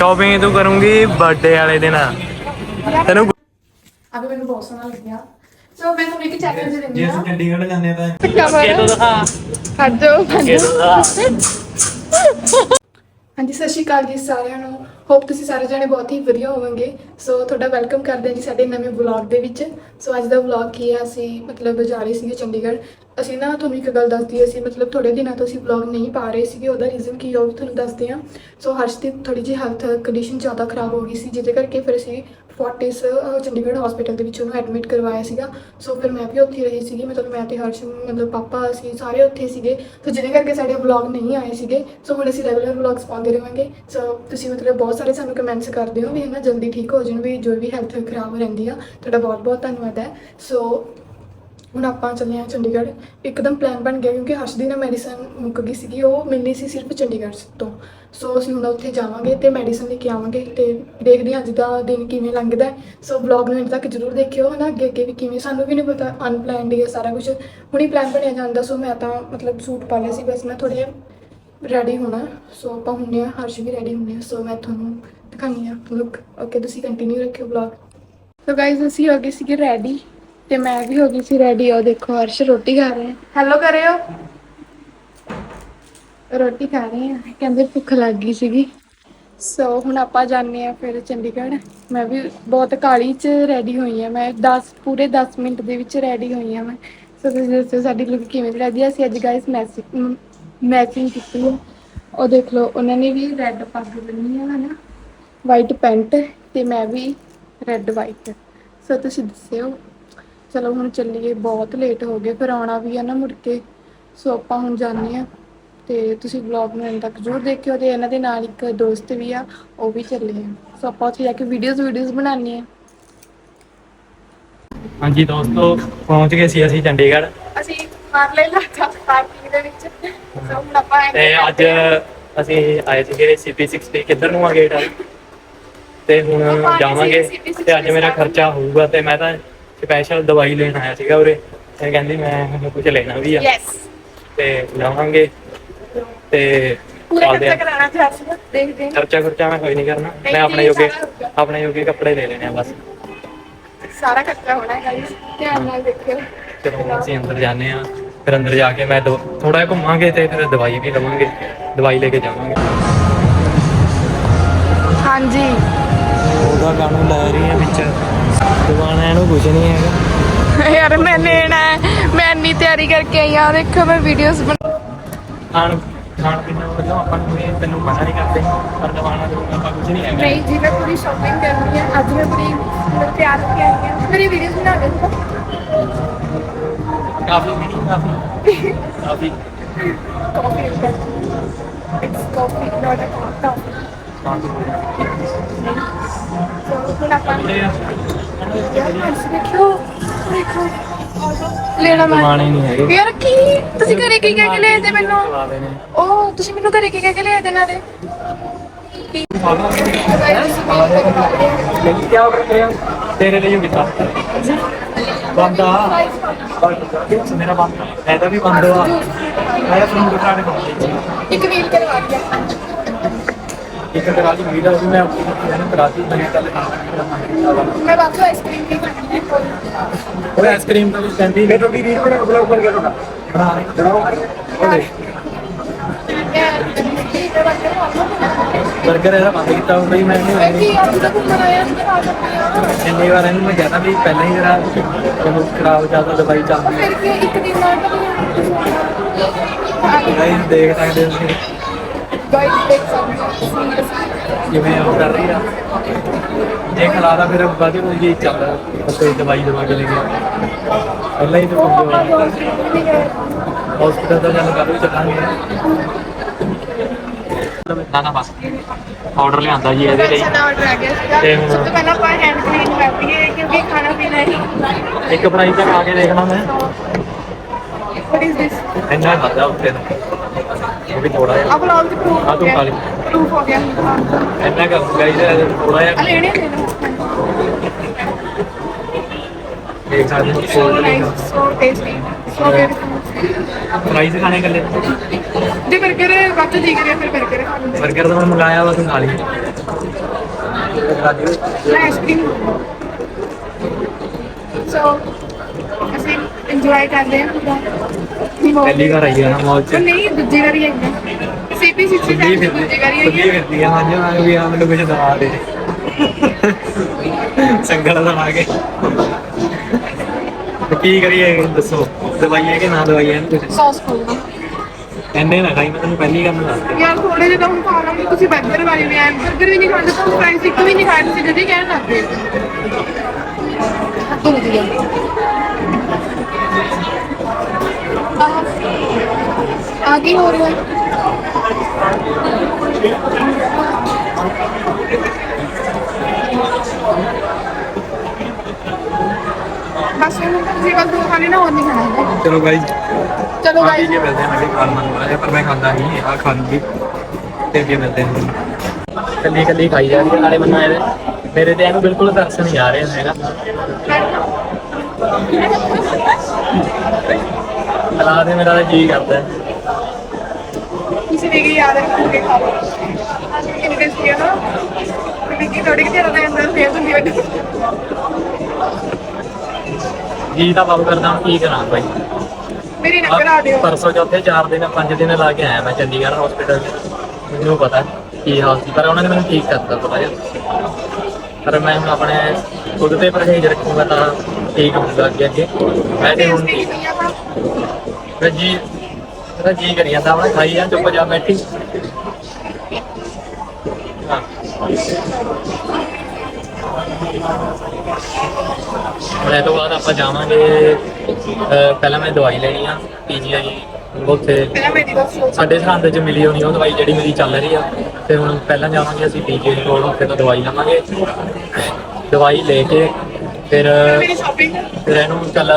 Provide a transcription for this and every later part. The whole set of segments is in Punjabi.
ਸ਼ਾਪਿੰਗ ਤੂੰ ਕਰੂੰਗੀ ਬਰਥਡੇ ਵਾਲੇ ਦਿਨ। ਤੈਨੂੰ ਅਭੀ ਮੈਨੂੰ ਬਹੁਤ ਸੋਹਣਾ ਲੱਗਿਆ। ਸੋ ਮੈਂ ਤੁਹਾਨੂੰ ਇੱਕ ਚੈਲੰਜ ਦਿੰਦੀ ਹਾਂ। ਚੰਡੀਗੜ੍ਹ ਜਾਂਦੇ ਤਾਂ ਕਮਰ ਤੋਂ। ਦਿਖਾ ਹਟ ਜਾਓ ਅੱਗੇ ਤੋਂ। ਦਿਖਾ ਹਾਂਜੀ, ਸਤਿ ਸ਼੍ਰੀ ਅਕਾਲ ਜੀ ਸਾਰਿਆਂ ਨੂੰ। ਹੋਪ ਤੁਸੀਂ ਸਾਰੇ ਜਣੇ ਬਹੁਤ ਹੀ ਵਧੀਆ ਹੋਵੋਗੇ। ਸੋ ਤੁਹਾਡਾ ਵੈਲਕਮ ਕਰਦੇ ਹਾਂ ਜੀ ਸਾਡੇ ਨਵੇਂ ਵਲੌਗ ਦੇ ਵਿੱਚ। ਸੋ ਅੱਜ ਦਾ ਵਲੌਗ ਕੀ ਹੈ? ਅਸੀਂ ਮਤਲਬ ਜਾ ਰਹੇ ਸੀਗੇ ਚੰਡੀਗੜ੍ਹ। ਅਸੀਂ ਨਾ ਤੁਹਾਨੂੰ ਇੱਕ ਗੱਲ ਦੱਸਦੀ ਅਸੀਂ ਮਤਲਬ ਥੋੜੇ ਦਿਨਾਂ ਤੋਂ ਅਸੀਂ ਵਲੌਗ ਨਹੀਂ ਪਾ ਰਹੇ ਸੀਗੇ। ਉਹਦਾ ਰੀਜ਼ਨ ਕੀ ਹੈ ਉਹ ਵੀ ਤੁਹਾਨੂੰ ਦੱਸਦੇ ਹਾਂ। ਸੋ ਹਰਸ਼ ਦੀ ਥੋੜੀ ਜਿਹੀ ਹੈਲਥ ਕੰਡੀਸ਼ਨ ਜ਼ਿਆਦਾ ਖਰਾਬ ਹੋ ਗਈ ਸੀ, ਜਿਹਦੇ ਕਰਕੇ ਫਿਰ ਅਸੀਂ ਫੋਰਟਿਸ ਚੰਡੀਗੜ੍ਹ ਹਸਪੀਟਲ ਦੇ ਵਿੱਚ ਉਹਨੂੰ ਐਡਮਿਟ ਕਰਵਾਇਆ ਸੀਗਾ। ਸੋ ਫਿਰ ਮੈਂ ਵੀ ਉੱਥੇ ਹੀ ਰਹੀ ਸੀਗੀ। ਮਤਲਬ ਮੈਂ ਤੇ ਹਰਸ਼, ਮਤਲਬ ਪਾਪਾ ਅਸੀਂ ਸਾਰੇ ਉੱਥੇ ਸੀਗੇ। ਸੋ ਜਿਹਦੇ ਕਰਕੇ ਸਾਡੇ ਵਲੌਗ ਨਹੀਂ ਆਏ ਸੀਗੇ। ਸੋ ਹੁਣ ਅਸੀਂ ਰੈਗੂਲਰ ਵਲੌਗਸ ਪਾਉਂਦੇ ਰਹਾਂਗੇ ਸੋ ਤੁਸੀਂ ਮਤਲਬ ਬਹੁਤ ਸਾਰੇ ਸਾਨੂੰ ਕਮੈਂਟਸ ਕਰਦੇ ਹੋ ਵੀ ਹੈ ਨਾ ਜਲਦੀ ਠੀਕ ਹੋ ਜਾਣ, ਵੀ ਜੋ ਵੀ ਹੈਲਥ ਖਰਾਬ ਰਹਿੰਦੀ ਆ, ਤੁਹਾਡਾ ਬਹੁਤ ਬਹੁਤ ਧੰਨਵਾਦ ਹੈ। ਸੋ ਹੁਣ ਆਪਾਂ ਚੱਲੇ ਹਾਂ ਚੰਡੀਗੜ੍ਹ। ਇੱਕਦਮ ਪਲਾਨ ਬਣ ਗਿਆ ਕਿਉਂਕਿ ਹਰਸ਼ ਦੀ ਨਾ ਮੈਡੀਸਨ ਮੁੱਕ ਗਈ ਸੀਗੀ, ਉਹ ਮਿਲਣੀ ਸੀ ਸਿਰਫ ਚੰਡੀਗੜ੍ਹ ਤੋਂ। ਸੋ ਅਸੀਂ ਹੁਣ ਉੱਥੇ ਜਾਵਾਂਗੇ ਤੇ ਮੈਡੀਸਨ ਲੈ ਕੇ ਆਵਾਂਗੇ ਤੇ ਦੇਖਦੇ ਹਾਂ ਅੱਜ ਦਾ ਦਿਨ ਕਿਵੇਂ ਲੰਘਦਾ ਸੋ ਵਲੌਗ ਨੂੰ end ਤੱਕ ਜ਼ਰੂਰ ਦੇਖਿਓ, ਹਨਾ, ਅੱਗੇ ਅੱਗੇ ਵੀ ਕਿਵੇਂ, ਸਾਨੂੰ ਵੀ ਨਹੀਂ ਪਤਾ ਅਨਪਲਾਨਡ ਹੀ ਹੈ ਸਾਰਾ ਕੁਝ ਹੁਣੀ ਪਲਾਨ ਬਣਿਆ ਜਾਂਦਾ ਸੋ ਮੈਂ ਤਾਂ ਮਤਲਬ ਸੂਟ ਪਾ ਲਿਆ ਸੀ, ਬਸ ਮੈਂ ਥੋੜੇ ਰੈਡੀ ਹੋਣਾ। ਸੋ ਆਪਾਂ ਹੁੰਨੇ ਆ ਹਰਸ਼ ਵੀ ਰੈਡੀ ਹੁੰਨੇ ਆ ਸੋ ਮੈਂ ਤੁਹਾਨੂੰ ਦਿਖਾਉਂਦੀ ਆ ਲੁੱਕ ਓਕੇ ਤੁਸੀਂ ਕੰਟੀਨਿਊ ਰੱਖਿਓ ਵਲੌਗ ਸੋ ਗਾਇਜ਼ ਅਸੀਂ ਹੋ ਗਏ ਸੀਗੇ ਰੈਡੀ ਤੇ ਮੈਂ ਵੀ ਹੋ ਗਈ ਸੀ ਰੈਡੀ ਉਹ ਦੇਖੋ ਹਰਸ਼ ਰੋਟੀ ਖਾ ਰਹੇ। ਹੈਲੋ ਕਰਿਓ। ਰੋਟੀ ਖਾ ਰਹੇ ਆ ਕਹਿੰਦੇ ਭੁੱਖ ਲੱਗ ਗਈ ਸੀਗੀ। ਸੋ ਹੁਣ ਆਪਾਂ ਜਾਂਦੇ ਆ ਫਿਰ ਚੰਡੀਗੜ੍ਹ। ਮੈਂ ਵੀ ਬਹੁਤ ਕਾਲੀ ਚ ਰੈਡੀ ਹੋਈ ਆ ਮੈਂ 10 ਪੂਰੇ 10 ਮਿੰਟ ਦੇ ਵਿੱਚ ਰੈਡੀ ਹੋਈ ਆ ਮੈਂ। ਸੋ ਤੁਸੀਂ ਦੱਸੋ ਸਾਡੀ ਲੁੱਕ ਕਿਵੇਂ ਦੀ ਲੱਗਦੀ ਆ? ਅਸੀਂ ਅੱਜ ਗਾਇਸ ਮੈਚਿੰਗ ਮੈਚਿੰਗ ਕੀਤੀ ਆ। ਉਹ ਦੇਖ ਲਓ ਉਹਨਾਂ ਨੇ ਵੀ ਰੈੱਡ ਪੱਗ ਬੰਨੀ ਆ ਹਨਾ? ਵਾਈਟ ਪੈਂਟ ਤੇ ਮੈਂ ਵੀ ਰੈੱਡ ਵਾਈਟ ਸੋ ਤੁਸੀਂ ਦੱਸਿਓ ਚਲੋ ਹੁਣ ਚੱਲੀਏ ਬਹੁਤ ਲੇਟ ਹੋ ਗਏ ਫਿਰ ਆਉਣਾ ਵੀ ਆ ਨਾ ਮੁੜ ਕੇ। ਸੋ ਆਪਾਂ ਹੁਣ ਜਾਂਦੇ ਆ ਤੇ ਤੁਸੀਂ ਵਲੌਗ ਨੂੰ end ਤੱਕ ਜ਼ਰੂਰ ਦੇਖਿਓ ਤੇ ਇਹਨਾਂ ਦੇ ਨਾਲ ਇੱਕ ਦੋਸਤ ਵੀ ਆ ਉਹ ਵੀ ਚੱਲੇ ਆ। ਸੋ ਆਪਾਂ ਉੱਥੇ ਜਾ ਕੇ ਵੀਡੀਓਜ਼ ਵੀਡੀਓਜ਼ ਬਣਾਉਣੀ ਆ ਹਾਂਜੀ ਦੋਸਤੋ ਪਹੁੰਚ ਗਏ ਸੀ ਅਸੀਂ ਚੰਡੀਗੜ੍ਹ। ਅਸੀਂ ਮਾਰ ਲੈ ਲਾਤਾ ਪਾਰਕਿੰਗ ਦੇ ਵਿੱਚ। ਸੋ ਹੁਣ ਆਪਾਂ ਤੇ ਅੱਜ ਅਸੀਂ ਆਏ ਸੀਗੇ CP60 ਕਿੱਧਰ ਨੂੰ ਆ ਗੇਟ ਤੇ ਹੁਣ ਜਾਵਾਂਗੇ ਸੀ CP60 ਤੇ ਅੱਜ ਮੇਰਾ ਖਰਚਾ ਹੋਊਗਾ ਤੇ ਮੈਂ ਤਾਂ ਸਪੈਸ਼ਲ ਦਵਾਈ ਲੈਣ ਆਇਆ ਸੀਗਾ ਉਰੇ। ਤੇ ਕਹਿੰਦੀ ਮੈਂ ਕੁਝ ਲੈਣਾ ਵੀ ਆ। ਯੈਸ ਤੇ ਜਾਵਾਂਗੇ। ਤੇ ਪੂਰਾ ਚੱਲਦੇ ਖਰਚਾ ਆ। ਕਰਾਣਾ ਚਾਹੀਦਾ ਦੇਖਦੇ ਹਾਂ ਖਰਚਾ ਖਰਚਾ ਮੈਂ ਕੋਈ ਨਹੀਂ ਕਰਨਾ। ਮੈਂ ਆਪਣੇ ਹੋਊਗਾ। ਆਪਣੇ ਜੋਗੇ ਕੱਪੜੇ ਲੈ ਲੈਣੇ ਆ ਬਸ। ਸਾਰਾ ਖਰਚਾ ਹੋਣਾ ਹੈ ਗਾਇਸ ਧਿਆਨ ਨਾਲ ਦੇਖਿਓ। ਚਲੋ ਅਸੀਂ ਅੰਦਰ ਜਾਂਦੇ ਆ ਫਿਰ ਅੰਦਰ ਜਾ ਕੇ ਮੈਂ ਥੋੜਾ ਜਿਹਾ ਘੁੰਮਾਂਗੇ ਤੇ ਫਿਰ ਦਵਾਈ ਵੀ ਲਵਾਂਗੇ। ਦਵਾਈ ਲੈ ਕੇ ਜਾਵਾਂਗੇ। ਹਾਂਜੀ। ਉਹਦਾ ਗਾਣਾ ਲੈ ਰਹੀ ਹੈ ਵਿੱਚ। ਦੁਕਾਨ ਇਹਨੂੰ ਕੁਝ ਨਹੀਂ ਹੈਗਾ। ਯਾਰ ਮੈਂ ਲੈਣਾ ਹੈ ਮੈਂ ਇੰਨੀ ਤਿਆਰੀ ਕਰਕੇ ਆਈ ਆ ਦੇਖੋ ਮੈਂ ਵੀਡੀਓਜ਼ ਬਣਾ ਖਾਣ ਖਾਣ ਪੀਣ ਵੱਲੋਂ ਆਪਾਂ ਨੂੰ ਇਹ ਤੈਨੂੰ ਮਨਾ ਨਹੀਂ ਕਰਦੇ ਪਰ ਦਵਾਣਾ ਦੂੰਗਾ ਆਪਾਂ ਕੁਝ ਨਹੀਂ ਹੈਗਾ। ਨਹੀਂ ਜੀ ਮੈਂ ਪੂਰੀ ਸ਼ਾਪਿੰਗ ਕਰਨੀ ਹੈ ਅੱਜ ਮੈਂ ਪੂਰੀ ਤਿਆਰ ਹੋ ਕੇ ਆਈ ਹਾਂ। ਮੇਰੀ ਵੀਡੀਓਜ਼ ਬਣਾ ਦੇ ਕਾਫੀ ਨਹੀਂ ਕਾਫੀ। ਕਾਫੀ। ਕਾਫੀ ਇਟਸ ਕਾਫੀ ਨਾਟ ਅ ਕਾਫੀ ਸੋ ਲੈਣਾ ਮੈਂ। ਨਹੀਂ ਹੈਗੇ। ਯਾਰ ਕੀ? ਤੁਸੀਂ ਘਰੇ ਕੀ ਕਹਿ ਕੇ ਲਿਆਏ ਤੇ ਮੈਨੂੰ? ਨੇ ਉਹ ਤੁਸੀਂ ਮੈਨੂੰ ਘਰੇ ਕੀ ਕਹਿ ਕੇ ਲਿਆਏ ਤੇ ਨਾਲੇ ਕੀ ਕੀ ਕਿਆ ਕਰਦੇ ਆ ਤੇਰੇ? ਲਈ ਕੀਤਾ। ਬੰਦਾ। ਮੇਰਾ ਬੰਦ। ਇਹਦਾ ਵੀ ਬੰਦ। ਆ ਮੈਂ ਫਰੂਟ ਕਾਰਡ ਕੋਲ ਇੱਕ ਵੀਲ ਕਰਵਾ ਦਿਆ। ਇੱਕ ਕਰਾ ਲਈ ਵੀਡੀਓ ਵੀ ਮੈਂ ਆਪਣੀ ਇਹਨੂੰ ਕਰਾ ਦਿੱਤੀ ਮੈਂ ਕੱਲ ਮੈਂ ਬਾਅਦ ਵਿੱਚ ਆਈਸਕ੍ਰੀਮ ਵੀ ਖਾਣੀ ਹੈ ਉਹ ਆਈਸਕ੍ਰੀਮ ਤਾਂ ਕਹਿੰਦੀ ਮੈਂ ਤੁਹਾਡੀ ਰੀਡ ਬਣਾ ਬਲੌਗ ਕਰ ਗਿਆ ਤੁਹਾਡਾ ਬਣਾ ਰਹੇ ਬਣਾਓ ਉਹਦੇ ਬਰਗਰ ਇਹਦਾ ਬੰਦ ਕੀਤਾ ਹੁੰਦਾ ਹੀ ਮੈਂ ਇਹਨੂੰ ਕੀ ਅੱਜ ਤੱਕ ਘੁੰਮਣ ਆਇਆ ਸੀ ਆ ਸਕਦੀ ਆ ਇੰਨੀ ਜਿਵੇਂ ਉਹ ਕਰ ਰਹੀ ਆ। ਜੇ ਖਲਾਦਾ ਫਿਰ ਬਾਅਦ ਵਿੱਚ ਇਹ ਚੱਲਦਾ। ਉੱਥੇ ਦਵਾਈ ਦਵਾ ਕੇ ਲੈ ਗਿਆ ਪਹਿਲਾਂ ਹੀ ਤਾਂ ਹਸਪੀਟਲ ਦਾ ਚੱਲ ਕਰ ਵੀ ਚੱਲਾਂਗੇ। ਨਾ ਨਾ ਬਸ। ਆਰਡਰ ਲਿਆਂਦਾ ਜੀ ਇਹਦੇ ਲਈ। ਤੇ ਹੁਣ- ਸਭ ਤੋਂ ਪਹਿਲਾਂ ਆਪਾਂ ਹੈਂਡ ਕਲੀਨ ਕਰ ਲਈਏ ਕਿਉਂਕਿ ਖਾਣਾ ਪੀਣਾ ਹੀ ਇੱਕ ਪ੍ਰਾਈਸ ਦਾ ਖਾ ਕੇ ਦੇਖਣਾ ਮੈਂ। ਵਾਟ ਇਜ਼ ਦਿਸ ਇੰਨਾ ਖਾਦਾ ਉੱਥੇ ਦਾ ਥੋੜੀ ਥੋੜਾ ਜਿਹਾ। ਅਬ ਲਾਲ ਜੀ ਪ੍ਰੂਫ ਆ ਤੂੰ ਖਾ ਪ੍ਰੂਫ ਹੋ ਗਿਆ। ਇੰਨਾ ਕਰੂਗਾ ਇਹਦਾ ਥੋੜਾ ਜਿਹਾ। ਲੈਣੇ ਦੇ ਲਓ ਦੇਖ ਸਕਦੇ ਹੋ। ਕੋਲ ਸੋ ਟੇਸਟੀ ਸੋ ਪ੍ਰਾਈਸ ਖਾਣੇ ਕੱਲੇ ਜੀ ਬਰਗਰ ਵੱਧ ਜੀ ਕਰੇ ਫਿਰ ਬਰਗਰ ਬਰਗਰ ਤਾਂ ਮੈਂ ਮੰਗਾਇਆ ਵਾ ਤੂੰ ਖਾ ਸੋ ਇੰਜੋਏ ਕਰਦੇ ਹਾਂ ਪੂਰਾ ਪਹਿਲੀ ਵਾਰ ਆਈ ਆ ਨਾ ਮੌਲ ਚ। ਨਹੀਂ ਦੂਜੀ ਵਾਰੀ ਆਈ ਹਾਂ ਸੀਪੀ 65 ਖੁੱਲੀ ਦੂਜੀ ਫਿਰਦੀ ਵਾਰੀ ਖੁੱਲੀ ਆਈ ਹਾਂ ਫਿਰਦੀ ਆ ਹਾਂਜੀ ਮੈਂ ਵੀ ਆ ਮੈਨੂੰ ਕੁਝ ਦਵਾ ਦੇ। ਸੰਗਲ ਦਵਾ ਕੇ। ਤੇ ਕੀ ਕਰੀਏ ਦੱਸੋ ਦਵਾਈਏ ਕਿ ਨਾ ਦਵਾਈਏ ਕੁਝ ਸੌਸ ਪਾਉਂਗਾ ਐਨੇ ਨਾ ਖਾਈ ਮੈਂ ਤੈਨੂੰ ਪਹਿਲੀ ਗੱਲ ਦੱਸ ਯਾਰ ਥੋੜੇ ਜਿਹਾ ਹੁਣ ਖਾ ਲਾਂਗੇ ਤੁਸੀਂ 버ਗਰ ਵਾਲੀ ਵੀ ਆਏ 버ਗਰ ਵੀ ਨਹੀਂ ਖਾਂਦੇ ਤਾਂ ਫਰਾਈਜ਼ ਇੱਕ ਵੀ ਨਹੀਂ ਖਾਏ ਤੁਸੀਂ ਜਦੀ ਕਹਿਣ ਲੱਗ ਗਏ ਆ ਰਿਹਾ ਹੈ ਬਸ ਹੁਣ ਤਾਂ ਜੀਵਨ ਤੋਂ ਖਾਣੇ ਨਾ ਹੋਰ ਨਹੀਂ ਖਾਣਾ ਹੈਗਾ। ਚਲੋ ਗਾਈਜ਼ ਚਲੋ ਆ ਗਾਈਸ ਕੇ ਮਿਲਦੇ ਹਾਂ ਮੈਂ ਖਾਣ ਮੰਗਵਾਇਆ ਪਰ ਮੈਂ ਖਾਂਦਾ ਨਹੀਂ ਆ ਖਾ ਲੂੰਗੀ ਤੇ ਅੱਗੇ ਮਿਲਦੇ ਹਾਂ ਕੱਲੀ ਕੱਲੀ ਖਾਈ ਜਾ ਰਹੀ ਹੈ ਨਾਲੇ ਮੈਨੂੰ ਇਹਦੇ ਮੇਰੇ ਤੇ ਇਹਨੂੰ ਬਿਲਕੁਲ ਤਰਸ ਨਹੀਂ ਆ ਰਿਹਾ ਹੈਗਾ। ਹਾਲਾਤ ਦੇ ਮੇਰਾ ਤਾਂ ਜੀ ਕਰਦਾ ਹੈ। ਨੇ ਯਾਦ ਰੱਖੋਗੇ ਨਾ? ਅੰਦਰ ਹੁੰਦੀ ਵੱਡੀ ਜੀ ਬਾਬੂ ਕਰਦਾ ਕੀ ਕਰਾਂ ਬਾਈ। ਮੇਰੀ ਨੰਬਰ ਆ ਦਿਓ। ਪਰਸੋਂ ਚੌਥੇ 4 ਦਿਨ 5 ਦਿਨ ਲਾ ਕੇ ਆਇਆ ਮੈਂ ਚੰਡੀਗੜ੍ਹ ਹਸਪੀਟਲ ਮੈਨੂੰ ਪਤਾ ਕੀ ਹਾਲ ਸੀ ਪਰ ਉਹਨਾਂ ਨੇ ਮੈਨੂੰ ਠੀਕ ਕਰਤਾ ਥੋੜਾ ਜਿਹਾ। ਪਰ ਮੈਂ ਹੁਣ ਆਪਣੇ ਖੁਦ ਤੇ ਪਰਹੇਜ਼ ਰੱਖੂਗਾ ਤਾਂ ਠੀਕ ਹੋਊਗਾ ਅੱਗੇ ਅੱਗੇ ਮੈਂ ਤੇ ਹੁਣ ਜੀ ਮੇਰਾ ਜੀ ਕਰੀ ਜਾਂਦਾ ਆਪਣਾ ਖਾਈ ਜਾਂ ਚੁੱਪ ਜਾ ਬੈਠੀ। ਹਾਂ। ਹੁਣ ਇਹ ਤੋਂ ਬਾਅਦ ਆਪਾਂ ਜਾਵਾਂਗੇ ਅਹ ਪਹਿਲਾਂ ਮੈਂ ਦਵਾਈ ਲੈਣੀ ਆ ਪੀਜੀਆਈ ਉੱਥੇ ਪਹਿਲਾਂ ਮੇਰੀ ਸੁਣੋ। ਸਾਡੇ ਸਰਹੰਦ ਚ ਮਿਲੀ ਹੋਣੀ ਉਹ ਦਵਾਈ ਜਿਹੜੀ ਮੇਰੀ ਚੱਲ ਰਹੀ ਆ ਤੇ ਹੁਣ ਪਹਿਲਾਂ ਜਾਵਾਂਗੇ ਅਸੀਂ ਪੀਜੀਆਈ ਕੋਲ ਉੱਥੇ ਤੋਂ ਦਵਾਈ ਲਵਾਂਗੇ। ਦਵਾਈ ਲੈ ਕੇ ਫਿਰ ਮੇਰੀ ਸ਼ਾਪਿੰਗ ਫਿਰ ਇਹਨੂੰ ਚੱਲ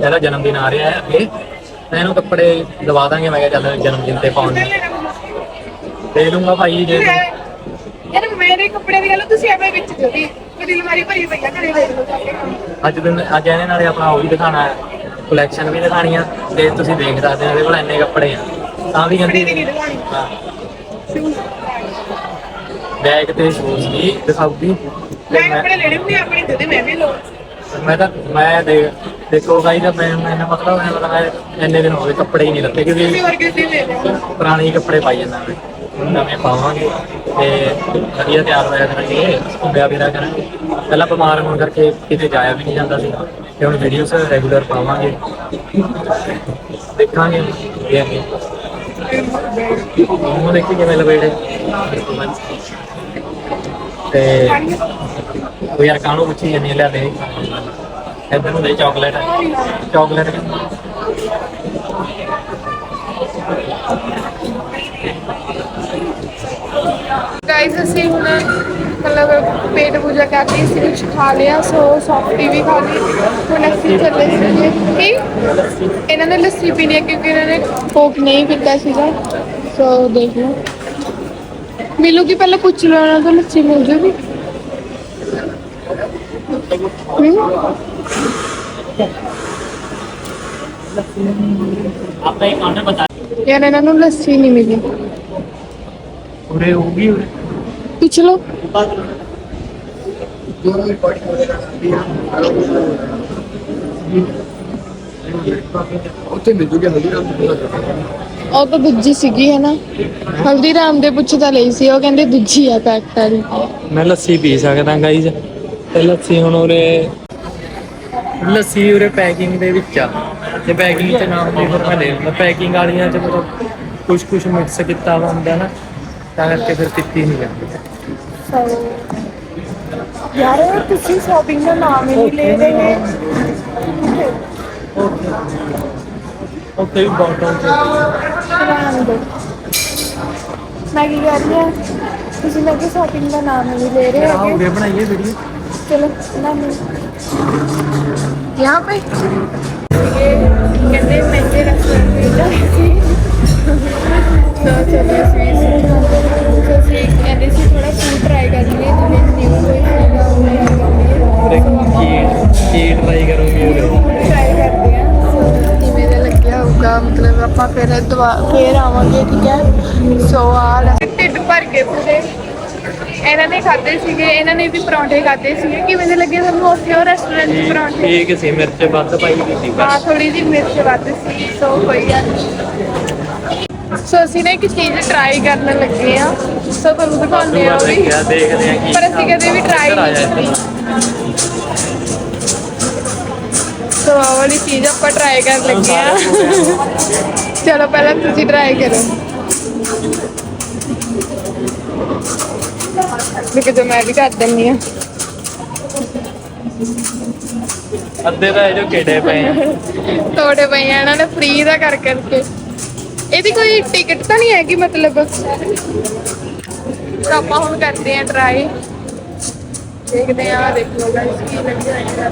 ਇਹਦਾ ਜਨਮ ਦਿਨ ਆ ਰਿਹਾ ਹੈ ਅੱਗੇ। ਮੈਂ ਇਹਨੂੰ ਕੱਪੜੇ ਦਵਾ ਦਾਂਗੇ ਮੈਂ ਕਿਹਾ ਚੱਲ ਜਨਮ ਦਿਨ ਤੇ ਪਾਉਣ ਨੂੰ। ਦੇ ਦੂੰਗਾ ਭਾਈ ਜੇ ਯਾਰ ਮੇਰੇ ਕੱਪੜੇ ਦੀ ਗੱਲ ਤੁਸੀਂ ਐਵੇਂ ਵਿੱਚ ਜੋੜੀ ਮੇਰੀ ਅਲਮਾਰੀ ਭਰੀ ਪਈ ਆ ਘਰੇ ਲੈ ਲਓ ਜਾ ਕੇ। ਅੱਜ ਦਿਨ ਅੱਜ ਇਹਨੇ ਨਾਲੇ ਆਪਣਾ ਉਹ ਵੀ ਦਿਖਾਣਾ ਹੈ ਕਲੈਕਸ਼ਨ ਵੀ ਦਿਖਾਣੀ ਆ ਤੇ ਤੁਸੀਂ ਦੇਖ ਸਕਦੇ ਹੋ ਇਹਦੇ ਕੋਲ ਇੰਨੇ ਕੱਪੜੇ ਆ। ਤਾਂ ਵੀ ਕੱਪੜੇ ਦੀ ਕਹਿੰਦੀ ਨਹੀਂ ਦਿਖਾਣੀ ਹਾਂ। ਬੈਗ ਤੇ ਸ਼ੂਜ਼ ਵੀ ਦਿਖਾਉਗੀ ਮੈਂ ਤੇ ਕੱਪੜੇ ਲੈਣੇ ਹੁੰਦੇ ਆ, ਆਪਣੀ ਦੇ ਦੇ ਮੈਂ ਵੀ ਲਓ ਮੈਂ ਤਾਂ ਮੈਂ ਦੇ ਦੇਖੋ ਗਾਈ ਦਾ ਮੈਂ ਮੈਨੂੰ ਮਤਲਬ ਹੈ ਮਤਲਬ ਇੰਨੇ ਦਿਨ ਹੋ ਗਏ ਕੱਪੜੇ ਹੀ ਨਹੀਂ ਲੱਤੇ ਕਿਉਂਕਿ ਲੈ ਪੁਰਾਣੇ ਕੱਪੜੇ ਪਾਈ ਜਾਂਦਾ ਮੈਂ। ਨਵੇਂ ਪਾਵਾਂਗੇ ਤੇ ਵਧੀਆ ਤਿਆਰ ਹੋਇਆ ਕਰਾਂਗੇ ਘੁੰਮਿਆ ਫਿਰਿਆ ਕਰਾਂਗੇ। ਪਹਿਲਾਂ ਬਿਮਾਰ ਹੋਣ ਕਰਕੇ ਕਿਤੇ ਜਾਇਆ ਵੀ ਨਹੀਂ ਜਾਂਦਾ ਸੀ। ਤੇ ਹੁਣ ਵੀਡੀਓਸ ਰੈਗੂਲਰ ਪਾਵਾਂਗੇ। ਦੇਖਾਂਗੇ ਇਹ ਅੱਗੇ ਉਹ ਦੇਖੀ ਕਿਵੇਂ ਲਵੇੜੇ ਤੇ ਉਹ ਯਾਰ ਕਾਹਨੂੰ ਪੁੱਛੀ ਜਾਂਦੀ ਲਿਆ ਦੇ ਇੱਧਰ ਨੂੰ ਚਾਕਲੇਟ ਚਾਕਲੇਟ ਗਾਈਸ ਅਸੀਂ ਹੁਣ, ਮਤਲਬ ਪੇਟ ਪੂਜਾ ਕਰਕੇ ਇਸ ਵਿੱਚ ਖਾ ਲਿਆ ਸੋ ਸੌਫਟੀ ਵੀ ਖਾ ਲਈ। ਹੁਣ ਅਸੀਂ ਚੱਲੇ ਸੀਗੇ ਕੀ ਇਹਨਾਂ ਨੇ ਲੱਸੀ ਪੀਣੀ ਹੈ ਕਿਉਂਕਿ ਇਹਨਾਂ ਨੇ ਕੋਕ ਨਹੀਂ ਪੀਤਾ ਸੀਗਾ। ਸੋ ਦੇਖ ਲਓ। ਮਿਲੂਗੀ ਪਹਿਲਾਂ ਪੁੱਛ ਲਓ ਉਹਨਾਂ ਤੋਂ ਲੱਸੀ ਮਿਲ ਜੂਗੀ। ਹੂੰ? आपका एक ऑर्डर बता ਯਾਰ ਇਹਨਾਂ ਨੂੰ ਲੱਸੀ ਨਹੀਂ ਮਿਲੀ उरे होगी? उरे ਪੁੱਛ ਲਓ ਉੱਥੇ ਮਿਲ ਜੂਗੇ ਹਲਦੀ ਰਾਮ ਦਾ ਉਹ ਤਾਂ ਦੂਜੀ ਸੀਗੀ ਹੈ ਨਾ? ਹਲਦੀਰਾਮ ਦੇ ਪੁੱਛ ਤਾਂ ਲਈ ਸੀ ਉਹ ਕਹਿੰਦੇ ਦੂਜੀ ਆ ਪੈਕਟ ਵਾਲੀ। ਮੈਂ ਲੱਸੀ ਪੀ ਸਕਦਾ ਗਾਈਜ਼ ਤੇ ਲੱਸੀ ਹੁਣ ਉਰੇ ਲੱਸੀ ਉਰੇ ਪੈਕਿੰਗ ਦੇ ਵਿੱਚ ਆ। ਤੇ ਪੈਕਿੰਗ ਚ ਨਾਮ ਦੀ ਫਿਰ ਮੈਂ ਲੈ ਲੈਂਦਾ ਪੈਕਿੰਗ ਵਾਲੀਆਂ ਚ ਮਤਲਬ ਕੁਝ ਕੁਝ ਮਿਕਸ ਕੀਤਾ ਵਾ ਹੁੰਦਾ ਨਾ ਤਾਂ ਕਰਕੇ ਫਿਰ ਪੀਤੀ ਨਹੀਂ ਜਾਂਦੀ ਯਾਰ ਤੁਸੀਂ ਸ਼ਾਪਿੰਗ ਦਾ ਨਾਮ ਹੀ ਨਹੀਂ ਲੈ ਰਹੇ ਉੱਥੇ ਵੀ ਬੋਟਲ ਚ ਰਹਿਣ ਦਿਓ। ਮੈਂ ਕੀ ਕਹਿ ਰਹੀ ਹਾਂ ਤੁਸੀਂ ਮੈਂ ਕਿ ਸ਼ਾਪਿੰਗ ਦਾ ਨਾਮ ਨਹੀਂ ਲੈ ਰਹੇ ਆ ਹੈਗੇ ਉਰੇ ਬਣਾਈਏ ਵੀਡੀਓ ਚਲੋ ਨਾ ਨਹੀਂ यहाँ पे ਕਹਿੰਦੇ ਮੈਂ ਇੱਥੇ ਰੱਖ ਲਈ ਤਾਂ ਚਲੋ ਸਵੀਸ ਸੋਚੀ ਕਹਿੰਦੇ ਸੀ ਥੋੜਾ ਫੂਡ ਟਰਾਈ ਕਰ ਲਈਏ ਜਿਵੇਂ ਨਿਊ ਕੋਈ ਖਾਣਾ ਹੋਵੇ ਕੀ ਕੀ ਟਰਾਈ ਕਰੋਗੇ? ਟਰਾਈ ਕਰਦੇ ਆ ਕਿਵੇਂ ਦਾ ਲੱਗਿਆ ਹੋਊਗਾ? ਮਤਲਬ ਆਪਾਂ ਫਿਰ ਦੁਆ ਫਿਰ ਆਵਾਂਗੇ ਠੀਕ ਹੈ? ਸੋ ਆ ਢਿੱਡ ਭਰ ਕੇ ਪੂਰੇ ਇਹਨਾਂ ਨੇ ਖਾਦੇ ਸੀਗੇ ਇਹਨਾਂ ਨੇ ਵੀ ਪਰੌਂਠੇ ਖਾਦੇ ਸੀਗੇ। ਕਿਵੇਂ ਦੇ ਲੱਗੇ ਤੁਹਾਨੂੰ ਉੱਥੇ ਉਹ ਰੈਸਟੋਰੈਂਟ ਦੇ ਪਰੌਂਠੇ? ਠੀਕ ਸੀ ਮਿਰਚ ਵੱਧ ਪਾਈ ਗਈ ਸੀ ਹਾਂ ਥੋੜੀ ਜਿਹੀ ਮਿਰਚ ਵੱਧ ਸੀ ਸੋ ਕੋਈ ਗੱਲ ਨਹੀਂ ਸੋ ਅਸੀਂ ਨਾ ਇੱਕ ਚੀਜ਼ ਟਰਾਈ ਕਰਨ ਲੱਗੇ ਆ ਸੋ ਤੁਹਾਨੂੰ ਦਿਖਾਉਂਦੇ ਆ ਉਹ ਵੀ। ਕਿਆ ਦੇਖਦੇ ਆ ਕੀ ਪਰ ਅਸੀਂ ਕਦੇ ਵੀ ਜਾ ਨਹੀਂ ਕੀਤੀ ਸੋ ਆਹ ਵਾਲੀ ਚੀਜ਼ ਆਪਾਂ ਟਰਾਈ ਕਰਨ ਲੱਗੇ ਆ ਚਲੋ ਪਹਿਲਾਂ ਤੁਸੀਂ ਟਰਾਈ ਕਰੋ। ਦੇਖੋ ਜੋ ਮੈਂ ਵੀ ਕਰ ਦਿੰਨੀ ਆ। ਅੱਧੇ ਤਾਂ ਇਹ ਜੋ ਕਿਡੇ ਪਏ ਆ। ਤੋੜੇ ਪਏ ਆ ਇਹਨਾਂ ਨੇ ਫ੍ਰੀ ਦਾ ਕਰ ਕਰਕੇ। ਇਹਦੀ ਕੋਈ ਟਿਕਟ ਤਾਂ ਨਹੀਂ ਹੈਗੀ ਮਤਲਬ? ਤਾਂ ਆਪਾਂ ਹੁਣ ਕਰਦੇ ਆ ਟਰਾਈ ਦੇਖਦੇ ਆ ਦੇਖ ਲਓ ਗਾਇਸ ਕੀ ਲੱਗਿਆ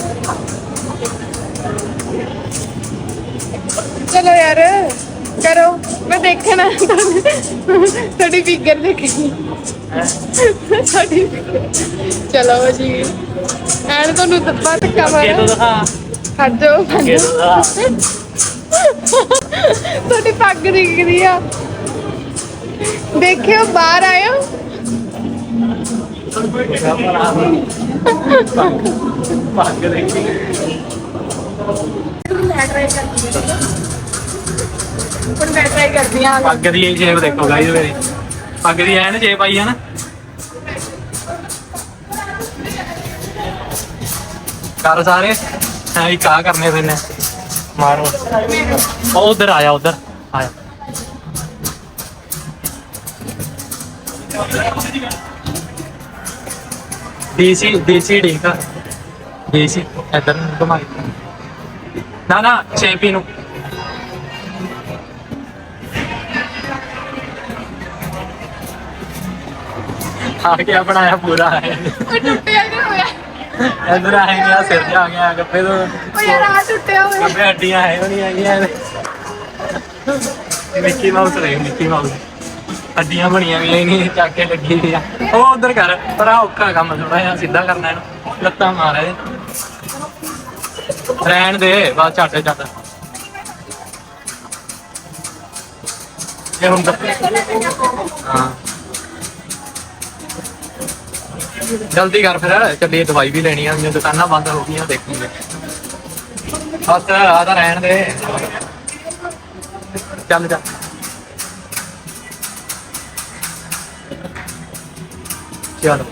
ਚਲੋ ਯਾਰ ਕਰੋ। ਮੈਂ ਦੇਖਣਾ ਤੁਹਾਡੀ ਫਿਗਰ ਦੇਖੀ। Figure। ਚਲੋ ਜੀ। ਐਨ ਤੁਹਾਨੂੰ ਦੱਬਾ ਧੱਕਾ ਅੱਗੇ ਮਾਰਾਂ ਤੋਂ ਦਿਖਾ। ਹਟ ਜਾਓ ਹਟ ਅੱਗੇ ਤੋਂ। ਦਿਖਾ। ਤੁਹਾਡੀ ਪੱਗ ਦਿਖਦੀ ਆ। ਦੇਖਿਓ ਬਾਹਰ ਆਇਓ। ਪੱਗ ਦੇਖੀ ਮੈਂ ਟਰਾਈ ਕਰਦੀ ਹਾਂ। ਹੁਣ ਮੈਂ ਟਰਾਈ ਕਰਦੀ ਹਾਂ। ਪੱਗ ਦੀ ਇਹ ਸ਼ੇਪ ਦੇਖੋ ਗਾਈਸ ਮੇਰੀ। ਪੱਗ ਦੀ ਐਨ ਸ਼ੇਪ ਆਈ ਹੈ ਨਾ ਕਰ ਸਾਰੇ, ਐ ਵੀ ਕਾ ਕਰਨੇ ਪੈਣੇ ਮਾਰੋ। ਉਹ ਉਧਰ ਆਇਆ ਉਧਰ। ਆਇਆ ਡੀਸੀ ਡੀਸੀ ਠੀਕ ਆ। ਇਧਰ ਘੁਮਾ। ਨਾ ਨਾ ਛੇਪੀ ਨੂੰ। ਆ ਗਿਆ ਬਣਾਇਆ ਪੂਰਾ ਹੈ। ਉਹ ਟੁੱਟਿਆ ਨਹੀਂ ਹੋਇਆ। ਇਧਰ ਆ ਗਿਆ ਸਿਰ ਜਾ ਆ ਗਿਆ ਗੱਪੇ ਤੋਂ। ਉਹ ਯਾਰ ਆ ਟੁੱਟਿਆ ਹੋਇਆ। ਗੱਪੇ ਹੱਡੀਆਂ ਹੈ ਉਹ ਨਹੀਂ ਆਈਆਂ ਮਿੱਕੀ ਮਾਊਸ ਰਹੇ ਮਿੱਕੀ ਮਾਊਸ। ਹੱਡੀਆਂ ਬਣੀਆਂ ਵੀ ਨਹੀਂ ਚੱਕ ਕੇ ਲੱਗੀ ਦੀ ਆ। ਉਹ ਉਧਰ ਕਰ ਪਰ ਆ ਔਖਾ ਕੰਮ ਥੋੜਾ ਜਿਹਾ ਸਿੱਧਾ ਕਰਨਾ ਇਹਨੂੰ। ਲੱਤਾਂ ਮਾਰ ਇਹਦੇ। ਰਹਿਣ ਦੇ ਬਸ ਛੱਡ ਛੱਡ ਇਹ ਹੁੰਦਾ ਹਾਂ। ਜਲਦੀ ਕਰ ਫਿਰ ਚੱਲੀਏ ਦਵਾਈ ਵੀ ਲੈਣੀ ਆ ਜੇ ਦੁਕਾਨਾਂ ਬੰਦ ਹੋ ਗਈਆਂ ਦੇਖੂਗੇ ਬਸ ਆ ਤਾਂ ਰਹਿਣ ਦੇ। ਚੱਲ ਚੱਲ। ਚਲੋ।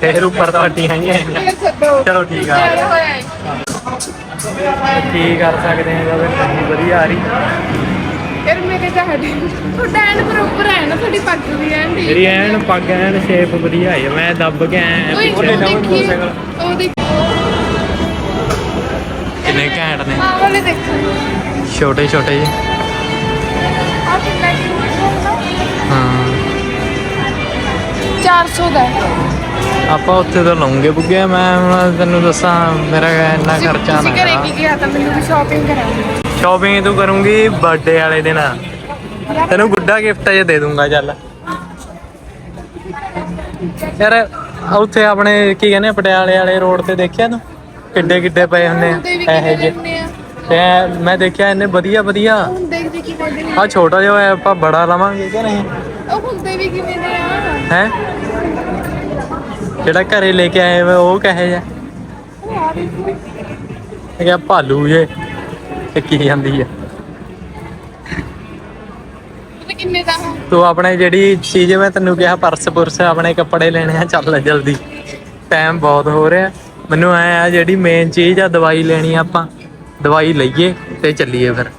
ਫੇਰ ਉੱਪਰ ਤਾਂ ਹੀ ਆਈਆਂ ਫਿਰ ਛੱਡੋ ਚਲੋ ਠੀਕ ਆ। ਹੈ। ਕੀ ਕਰ ਸਕਦੇ ਆ ਜਦੋਂ ਵਧੀਆ ਆ ਰਹੀ। ਮੈਂ ਕਿਹਾ ਹੱਡੀ ਤੁਹਾਡਾ ਐਨ ਬਰੋਬਰ ਹੈ ਨਾ ਤੁਹਾਡੀ ਪੱਗ ਵੀ ਐਨ ਠੀਕ ਮੇਰੀ ਐਨ ਪੱਗ ਐਨ ਸ਼ੇਪ ਵਧੀਆ ਆਈ ਆ। ਮੈਂ ਦੱਬ ਕੇ ਐ ਓਏ ਪਿੱਛੇ ਉਹ ਦੇਖੀ ਉਹ ਦੇਖ ਕਿੰਨੇ ਘੈਂਟ ਨੇ। ਆਹ ਵਾਲੇ ਦੇਖੋ। ਛੋਟੇ ਛੋਟੇ ਜਿਹੇ ਆ ਕਿੰਨਾ ਕੀ ਹਾਂ 400 ਦਾ ਹੈ। ਆਪਾਂ ਉੱਥੇ ਤਾਂ ਲਾਉਂਗੇ ਬੁੱਗੇ ਮੈਂ ਹੁਣ ਤੈਨੂੰ ਦੱਸਾਂ ਮੇਰਾ ਇੰਨਾ ਤੁਸੀਂ- ਖਰਚਾ ਤੁਸੀਂ ਨਾ ਘਰੇ ਕੀ ਕਿਹਾ ਤਾਂ ਮੈਨੂੰ ਵੀ ਸ਼ਾਪਿੰਗ ਕਰਾਂਗੀ ਸ਼ਾਪਿੰਗ ਤੂੰ ਕਰੂੰਗੀ ਬਰਥਡੇ ਵਾਲੇ ਦਿਨ। ਤੈਨੂੰ ਗੁੱਡਾ ਗਿਫਟ ਜੇ ਦੇ ਦੂੰਗਾ ਚੱਲ। ਯਾਰ ਉੱਥੇ ਆਪਣੇ ਕੀ ਕਹਿੰਦੇ ਆ, ਪਟਿਆਲੇ ਵਾਲੇ ਰੋਡ ਤੇ ਦੇਖਿਆ ਤੂੰ? ਕਿੱਡੇ ਕਿੱਡੇ ਪਏ ਹੁੰਦੇ ਆ ਇਹੋ ਜਿਹੇ। ਆ। ਤੇ ਮੈਂ ਦੇਖਿਆ ਇੰਨੇ ਵਧੀਆ ਵਧੀਆ। ਆ। ਛੋਟਾ ਜਿਹਾ ਹੋਇਆ ਆਪਾਂ ਬੜਾ ਲਵਾਂਗੇ ਕਿ ਨਹੀਂ? ਉਹ ਹੁੰਦੇ ਵੀ ਕਿੰਨੇ ਦੇ ਆ? ਹੈ? ਜਿਹੜਾ ਘਰੇ ਲੈ ਕੇ ਆਏ ਉਹ ਕਹੇ ਜਾ ਆ ਇਹ ਕਿਹਾ ਭਾਲੂ ਜੇ ਤੇ ਕੀ ਜਾਂਦੀ ਆ? ਕਿੰਨੇ ਦਾ? ਆ? ਤੂੰ ਆਪਣੇ ਜਿਹੜੀ ਚੀਜ਼ ਮੈਂ ਤੈਨੂੰ ਕਿਹਾ ਪਰਸ ਪੁਰਸ ਆਪਣੇ ਕੱਪੜੇ ਲੈਣੇ ਆ ਚੱਲ ਜਲਦੀ। ਟਾਈਮ ਬਹੁਤ ਹੋ ਰਿਹਾ। ਮੈਨੂੰ ਐ ਆ ਜਿਹੜੀ ਮੇਨ ਚੀਜ਼ ਆ ਦਵਾਈ ਲੈਣੀ ਆ ਆਪਾਂ। ਦਵਾਈ ਲਈਏ ਤੇ ਚੱਲੀਏ ਫਿਰ।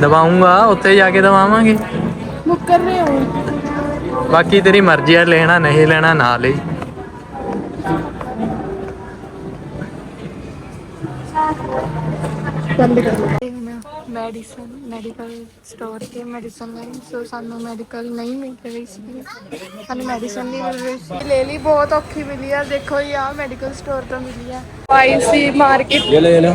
ਦਵਾਉਂਗਾ ਉੱਥੇ ਜਾ ਕੇ ਦਵਾਵਾਂਗੇ। ਮੁੱਕਰ ਰਹੇ ਹੋ। ਬਾਕੀ ਤੇਰੀ ਮਰਜ਼ੀ ਆ ਲੈਣਾ ਨਹੀਂ ਲੈਣਾ ਨਾ ਲਈ। ਬੰਦ ਕਰ ਲਓ। ਮੈਡੀਸਨ ਮੈਡੀਕਲ ਸਟੋਰ ਤੇ ਮੈਡੀਸਨ ਲਈ। ਸੋ ਸਾਨੂੰ ਮੈਡੀਕਲ ਨਹੀਂ ਮਿਲ ਰਹੀ ਸੀ। ਸਾਨੂੰ ਮੈਡੀਸਨ ਨਹੀਂ ਮਿਲ ਰਹੀ ਸੀ। ਲੈ ਲਈ ਬਹੁਤ ਔਖੀ ਮਿਲੀ ਆ। ਦੇਖੋ ਜੀ ਆ ਮੈਡੀਕਲ ਸਟੋਰ ਤੋਂ ਮਿਲੀ ਆ। ਆਈ ਸੀ ਮਾਰਕੀਟ। ਇਹ ਲੈ ਲੈ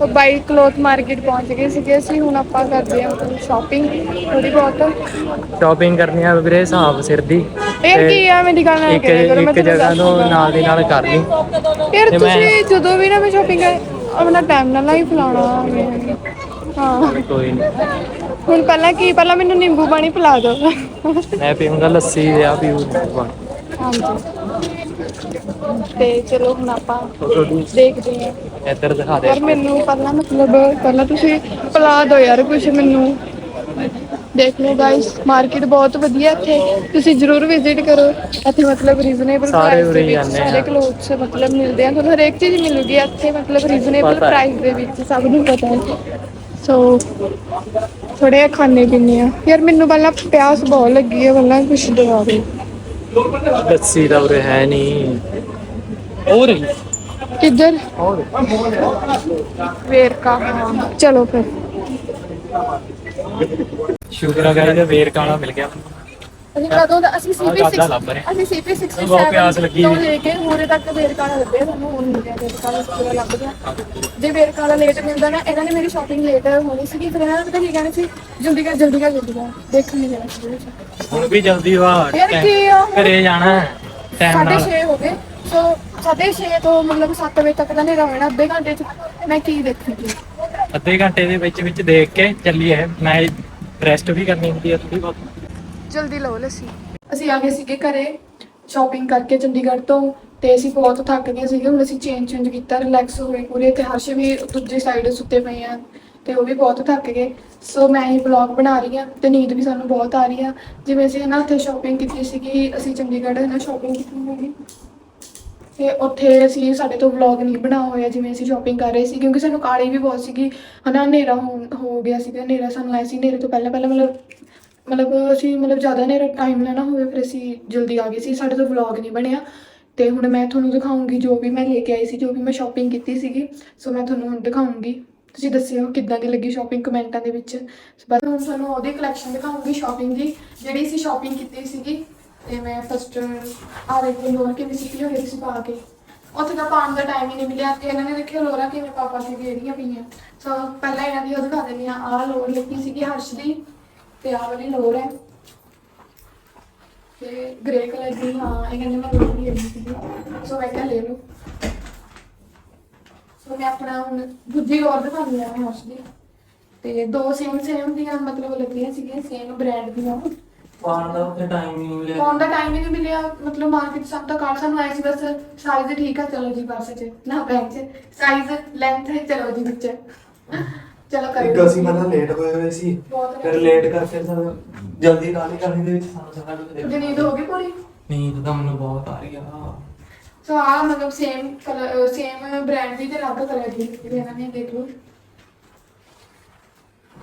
ਉਹ ਬਾਈ ਕਲੋਥ ਮਾਰਕੀਟ ਪਹੁੰਚ ਗਏ ਸੀਗੇ। ਅਸੀਂ ਹੁਣ ਆਪਾਂ ਕਰਦੇ ਹਾਂ ਸ਼ਾਪਿੰਗ ਥੋੜੀ ਬਹੁਤ। ਸ਼ਾਪਿੰਗ ਕਰਨੀ ਆ ਵੀਰੇ ਹਿਸਾਬ ਸਿਰ ਦੀ। ਯਾਰ ਕੀ ਆ ਮੇਰੀ ਗੱਲ ਨਾਲ ਇੱਕ ਕਰਿਆ ਕਰੋ ਮੈਂ ਇੱਕ ਤੈਨੂੰ ਜਗ੍ਹਾ ਤੋਂ। ਨਾਲ ਦੀ ਨਾਲ ਕਰ ਲਈ। ਯਾਰ ਤੁਸੀਂ ਜਦੋਂ ਵੀ ਨਾ ਮੈਂ ਸ਼ਾਪਿੰਗ ਆਪਣਾ ਟਾਈਮ ਨਾਲ ਹੀ ਫਲਾਉਣਾ ਹਾਂ। ਚੱਲ ਕੋਈ ਨਹੀਂ ਹੁਣ ਪਹਿਲਾਂ ਕੀ ਪਹਿਲਾਂ ਮੈਨੂੰ ਨਿੰਬੂ ਪਾਣੀ ਪਿਲਾ ਦਿਓ। ਮੈਂ ਪੀਊਂਗਾ ਲੱਸੀ ਆ ਪੀਊਂਗਾ ਹਾਂਜੀ। ਤੇ ਚਲੋ ਹੁਣ ਆਪਾਂ ਦੇਖਦੇ ਹਾਂ। ਇੱਧਰ ਦਿਖਾ ਦੇ। ਯਾਰ ਮੈਨੂੰ ਪਹਿਲਾਂ ਮਤਲਬ ਪਹਿਲਾਂ ਤੁਸੀਂ ਪਿਲਾ ਦਿਓ ਯਾਰ ਕੁਝ ਮੈਨੂੰ। ਦੇਖ ਲਓ ਗਾਇਸ ਮਾਰਕੀਟ ਬਹੁਤ ਵਧੀਆ ਇੱਥੇ। ਤੁਸੀਂ ਜਰੂਰ ਵਿਜ਼ਿਟ ਕਰੋ। ਇੱਥੇ ਮਤਲਬ ਰੀਜ਼ਨੇਬਲ ਸਾਰੇ ਉਰੇ ਹੀ ਜਾਂਦੇ ਆ। ਸਾਰੇ ਕਲੋਥਸ ਮਤਲਬ ਮਿਲਦੇ ਆ। ਤੁਹਾਨੂੰ ਹਰੇਕ ਚੀਜ਼ ਮਿਲੂਗੀ ਇੱਥੇ ਮਤਲਬ ਰੀਜ਼ਨੇਬਲ ਪਤਾ ਹੈ। ਪ੍ਰਾਈਸ ਦੇ ਵਿੱਚ ਸਭ ਨੂੰ ਪਤਾ ਹੈ। ਸੋ ਥੋੜੇ ਖਾਣੇ ਪੀਣੇ ਆ। ਯਾਰ ਮੈਨੂੰ ਪਹਿਲਾਂ ਪਿਆਸ ਬਹੁਤ ਲੱਗੀ ਹੈ ਪਹਿਲਾਂ ਕੁਝ ਦਵਾ ਦਿਓ। ਲੱਸੀ ਤਾਂ ਉਰੇ ਹੈ ਨਹੀਂ। ਹੋ ਰਹੀ ਕਿੱਧਰ? ਹੋ ਰਹੀ ਵੇਰਕਾ ਹਾਂ। ਚਲੋ ਫਿਰ। ਸ਼ੁਕਰ ਆ ਗਾਇਸ ਵੇਰ ਕਾਣਾ ਮਿਲ ਗਿਆ ਅਸੀਂ ਕਦੋਂ ਦਾ ਅਸੀਂ ਆਹ ਗਾਦਾ ਲੱਭ ਰਹੇ। CP6 ਅਸੀਂ CP67 ਬਹੁਤ ਪਿਆਸ ਲੱਗੀ ਤੋਂ ਹੋਈ। ਲੈ ਕੇ ਮੂਰੇ ਤੱਕ ਵੇਰਕਾਣਾ ਲੱਭਿਆ ਸਾਨੂੰ ਹੁਣ ਮਿਲਿਆ ਵੇਰਕਾਣਾ ਪੂਰਾ ਲੱਭ ਗਿਆ। ਜੇ ਵੇਰਕਾਣਾ ਲੇਟ ਮਿਲਦਾ ਨਾ ਇਹਨਾਂ ਨੇ ਮੇਰੀ ਸ਼ਾਪਿੰਗ ਲੇਟ ਹੋਣੀ ਸੀਗੀ ਫਿਰ ਇਹਨਾਂ ਨੇ ਪਤਾ ਕੀ ਕਹਿਣਾ ਸੀ? ਜਲਦੀ ਕਰ ਜਲਦੀ ਕਰ ਜਲਦੀ ਕਰ। ਦੇਖਣ ਨਹੀਂ ਜਾਣਾ ਸੀ। ਉਹਦੇ ਵਿੱਚ। ਹੁਣ ਵੀ ਜਲਦੀ ਵਾ। ਯਾਰ ਕੀ ਆ? ਘਰੇ ਜਾਣਾ ਟਾਈਮ ਸਾਢੇ ਨਾਲ। 6 ਹੋ ਗਏ। ਸੋ ਸਾਢੇ 6 ਤੋਂ ਮਤਲਬ 7 ਵਜੇ ਤੱਕ ਦਾ ਹਨੇਰਾ ਹੋਣਾ ਅੱਧੇ ਘੰਟੇ ਚ ਮੈਂ ਕੀ ਦੇਖੂਗੀ ਅੱਧੇ ਘੰਟੇ ਦੇ ਵਿੱਚ ਵਿੱਚ ਦੇਖ ਕੇ ਚੱਲੀਏ। ਮੈਂ ਰੈਸਟ ਵੀ ਕਰਨੀ ਹੁੰਦੀ ਹੈ ਥੋੜੀ ਬਹੁਤ। ਜਲਦੀ ਲਓ ਲੱਸੀ ਅਸੀਂ ਆ ਗਏ ਸੀਗੇ ਘਰੇ ਸ਼ਾਪਿੰਗ ਕਰਕੇ ਚੰਡੀਗੜ੍ਹ ਤੋਂ ਤੇ ਅਸੀਂ ਬਹੁਤ ਥੱਕ ਗਏ ਸੀਗੇ ਹੁਣ ਅਸੀਂ ਚੇਂਜ ਚੇਂਜ ਕੀਤਾ ਰਿਲੈਕਸ ਹੋਏ ਪੂਰੇ ਤੇ ਹਰਸ਼ ਵੀ ਦੂਜੀ ਸਾਈਡ ਸੁੱਤੇ ਪਏ ਆ ਤੇ ਉਹ ਵੀ ਬਹੁਤ ਥੱਕ ਗਏ। ਸੋ ਮੈਂ ਹੀ ਵਲੌਗ ਬਣਾ ਰਹੀ ਆ ਤੇ ਨੀਂਦ ਵੀ ਸਾਨੂੰ ਬਹੁਤ ਆ ਰਹੀ ਆ। ਜਿਵੇਂ ਅਸੀਂ ਨਾ ਉੱਥੇ ਸ਼ਾਪਿੰਗ ਕੀਤੀ ਸੀਗੀ ਅਸੀਂ ਚੰਡੀਗੜ੍ਹ ਨਾ ਸ਼ਾਪਿੰਗ ਕੀਤੀ ਹੈਗੀ ਤੇ ਉੱਥੇ ਅਸੀਂ ਸਾਡੇ ਤੋਂ ਵਲੌਗ ਨਹੀਂ ਬਣਾ ਹੋਇਆ ਜਿਵੇਂ ਅਸੀਂ ਸ਼ਾਪਿੰਗ ਕਰ ਰਹੇ ਸੀ, ਕਿਉਂਕਿ ਸਾਨੂੰ ਕਾਲੀ ਵੀ ਬਹੁਤ ਸੀਗੀ। ਹਨਾ, ਹਨੇਰਾ ਹੋਣ- ਹੋ ਗਿਆ ਸੀਗਾ, ਹਨੇਰਾ ਸਾਨੂੰ ਆਇਆ ਸੀ, ਹਨੇਰੇ ਤੋਂ ਪਹਿਲਾਂ ਪਹਿਲਾਂ ਮਤਲਬ ਮਤਲਬ ਅਸੀਂ ਮਤਲਬ ਜ਼ਿਆਦਾ ਹਨੇਰਾ ਟਾਈਮ ਨਾ ਹੋਵੇ, ਫਿਰ ਅਸੀਂ ਜਲਦੀ ਆ ਗਏ ਸੀ, ਸਾਡੇ ਤੋਂ ਵਲੌਗ ਨਹੀਂ ਬਣਿਆ। ਤੇ ਹੁਣ ਮੈਂ ਤੁਹਾਨੂੰ ਦਿਖਾਉਂਗੀ ਜੋ ਵੀ ਮੈਂ ਲੈ ਕੇ ਆਈ ਸੀ, ਜੋ ਵੀ ਮੈਂ ਸ਼ਾਪਿੰਗ ਕੀਤੀ ਸੀਗੀ। ਸੋ ਮੈਂ ਤੁਹਾਨੂੰ ਹੁਣ ਦਿਖਾਉਂਗੀ। ਤੁਸੀਂ ਦੱਸਿਓ ਕਿੱਦਾਂ ਦੀ ਲੱਗੀ ਸ਼ਾਪਿੰਗ ਕਮੈਂਟਾਂ ਦੇ ਵਿੱਚ। ਬਸ ਹੁਣ ਤੁਹਾਨੂੰ ਉਹਦੀ ਕਲੈਕਸ਼ਨ ਦਿਖਾਉਂਗੀ ਸ਼ਾਪਿੰਗ ਦੀ, ਜਿਹੜੀ ਅਸੀਂ ਸ਼ਾਪਿੰਗ ਕੀਤੀ ਸੀਗੀ। ਤੇ ਮੈਂ ਫਸਟ ਆ ਰਹੀ ਲੋਰ ਕਿਵੇਂ ਵੀ ਹੋਈ ਸੀ ਪਾ ਕੇ। ਉੱਥੇ ਤਾਂ ਪਾਉਣ ਦਾ ਟਾਈਮ ਹੀ ਨਹੀਂ ਮਿਲਿਆ। ਤੇ ਇਹਨਾਂ ਨੇ ਦੇਖਿਆ ਲੋਰਾ ਕਿਵੇਂ ਪਾਪਾ ਸੀ ਗੇਰੀਆਂ ਪਈਆਂ। ਸੋ ਪਹਿਲਾਂ ਇਹਨਾਂ ਦੀ ਉਹ ਦਿਖਾ ਦਿੰਦੀ ਆ ਆਹ ਲੋਰ ਲੱਗੀ ਸੀਗੀ ਹਰਸ਼ ਦੀ। ਤੇ ਆਹ ਵਾਲੀ ਲੋਰ ਹੈ। ਤੇ ਗ੍ਰੇ ਕਲਰ ਦੀ, ਹਾਂ, ਇਹ ਕਹਿੰਦੇ ਮੈਂ ਲੋਰ ਲਈ ਸੀਗੀ। ਸੋ ਮੈਂ ਕਿਹਾ ਲੈ ਲਓ। ਸੋ ਮੈਂ ਆਪਣਾ ਹੁਣ ਦੂਜੀ ਲੋਰ ਦਿਖਾਉਂਦੀ ਆ ਮੈਂ ਹਰਸ਼ ਦੀ। ਤੇ ਦੋ ਸੇਮ ਸੇਮ ਦੀਆਂ ਮਤਲਬ ਲੱਗੀਆਂ ਸੀਗੀਆਂ ਸੇਮ ਬ੍ਰਾਂਡ ਦੀਆਂ। ਪਾਣ ਦਾ ਉੱਥੇ ਟਾਈਮ ਨਹੀਂ ਮਿਲਿਆ। ਫੋਨ ਦਾ ਟਾਈਮ ਹੀ ਨਹੀਂ ਮਿਲਿਆ। ਮਤਲਬ ਮਾਰਕੀਟ ਸਭ ਤੋਂ ਕੱਲ ਸਾਨੂੰ ਆਇਆ ਸੀ ਬਸ ਸਾਈਜ਼ ਠੀਕ ਆ ਚਲੋ ਜੀ ਪਰਸ 'ਚ। ਨਾ ਬੈਗ 'ਚ ਸਾਈਜ਼ ਲੈਂਥ ਚਲੋ ਜੀ ਵਿੱਚ। ਚਲੋ ਇੱਕ ਕਰੀਏ ਅਸੀਂ ਪਹਿਲਾਂ ਲੇਟ ਹੋਏ ਹੋਏ ਸੀ ਬਹੁਤ ਫਿਰ ਲੇਟ ਕਰਕੇ ਸਾਨੂੰ ਜਲਦੀ ਕਾਲੀ ਕਾਲੀ ਦੇ ਵਿੱਚ ਸਾਨੂੰ ਸਾਰਾ ਕੁਝ ਤੁਹਾਡੀ ਨੀਂਦ ਹੋ ਗਈ ਪੂਰੀ? ਨੀਂਦ ਤਾਂ ਮੈਨੂੰ ਬਹੁਤ ਆ ਰਹੀ ਆ। ਸੋ ਆ ਮਤਲਬ ਸੇਮ ਕਲਰ ਸੇਮ ਬ੍ਰਾਂਡ ਦੀ ਤੇ ਅਲੱਗ ਕਲਰ ਦੀ ਇਹਨਾਂ ਨੇ ਦੇਖ। ਲਓ